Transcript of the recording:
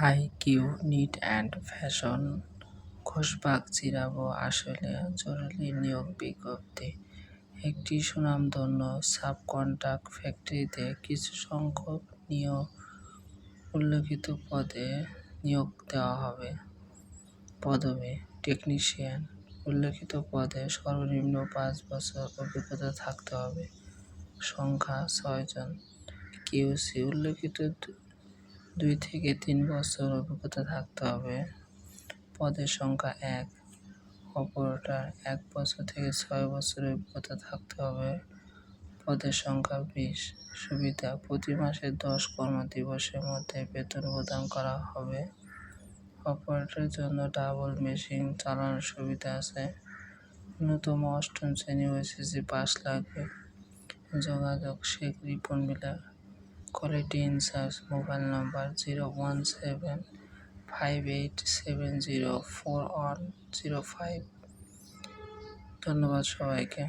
High Q knit and fashion. Khoshbag চিরাবো, আসলে, জরুরি নিয়োগ বিজ্ঞপ্তি। একটি সুনামধন্য সাবকন্ট্রাক্ট ফ্যাক্টরিতে কিছু সংখ্যক নিয়োগ উল্লেখিত পদে নিয়োগ দেওয়া হবে। পদবি, টেকনিশিয়ান, উল্লেখিত পদে সর্বনিম্ন পাঁচ বছর অভিজ্ঞতা থাকতে হবে। সংখ্যা ছয়জন কিউসি উল্লেখিত দুই থেকে তিন বছর অভিজ্ঞতা থাকতে হবে। পদের সংখ্যা এক, অপারেটর এক বছর থেকে ছয় বছরের অভিজ্ঞতা থাকতে হবে। পদের সংখ্যা বিশ, সুবিধা প্রতি মাসে দশ কর্মদিবসের মধ্যে বেতন প্রদান করা হবে। অপারেটরের জন্য ডাবল মেশিন চালানোর সুবিধা আছে। ন্যূনতম অষ্টম শ্রেণি ও এসএসসি পাস লাগবে। যোগাযোগ, Sheikh Ripon Mila quality insurance mobile number zero one seven five eight seven zero four one zero five. ধন্যবাদ সবাইকে।